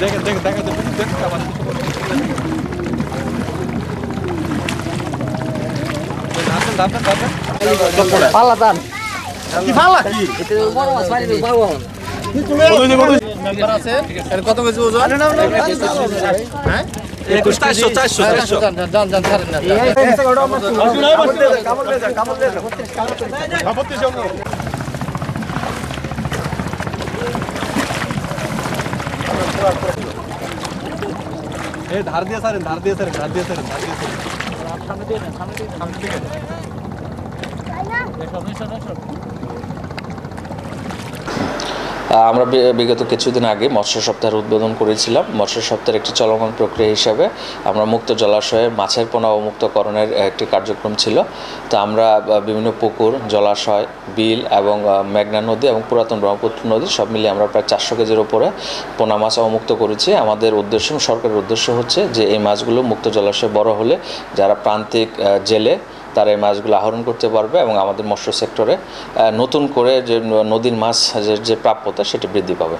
দেখে দেখে দেখে দেখে আমার ধাপেন ধাপেন ধাপেন পাল্লা টান কি ভালো কি এতে বড় মাছ দেবো বড় মাছ মেম্বার আছে এর কত কেজি ওজন হ্যাঁ চারশো চারশো চারশো যান এ ধার দিয়ে স্যার ধার দিয়ে স্যার ধার দিয়ে স্যার ধার দিয়ে স্যার সামনে দিয়ে সামনে দিয়ে সামনে আহ, আমরা বিগত কিছুদিন আগে মৎস্য সপ্তাহের উদ্বোধন করেছিলাম। মৎস্য সপ্তাহের একটি চলমান প্রক্রিয়া হিসাবে আমরা মুক্ত জলাশয়ে মাছের পোনা অবমুক্তকরণের একটি কার্যক্রম ছিল। তো আমরা বিভিন্ন পুকুর, জলাশয়, বিল এবং মেঘনা নদী এবং পুরাতন ব্রহ্মপুত্র নদী সব মিলিয়ে আমরা প্রায় চারশো কেজির ওপরে পোনা মাছ অমুক্ত করেছি। আমাদের উদ্দেশ্য, সরকারের উদ্দেশ্য হচ্ছে যে এই মাছগুলো মুক্ত জলাশয়ে বড় হলে যারা প্রান্তিক জেলে তারা এই মাছগুলো আহরণ করতে পারবে এবং আমাদের মৎস্য সেক্টরে নতুন করে যে নদীর মাছ যে- প্রাপ্যতা সেটি বৃদ্ধি পাবে।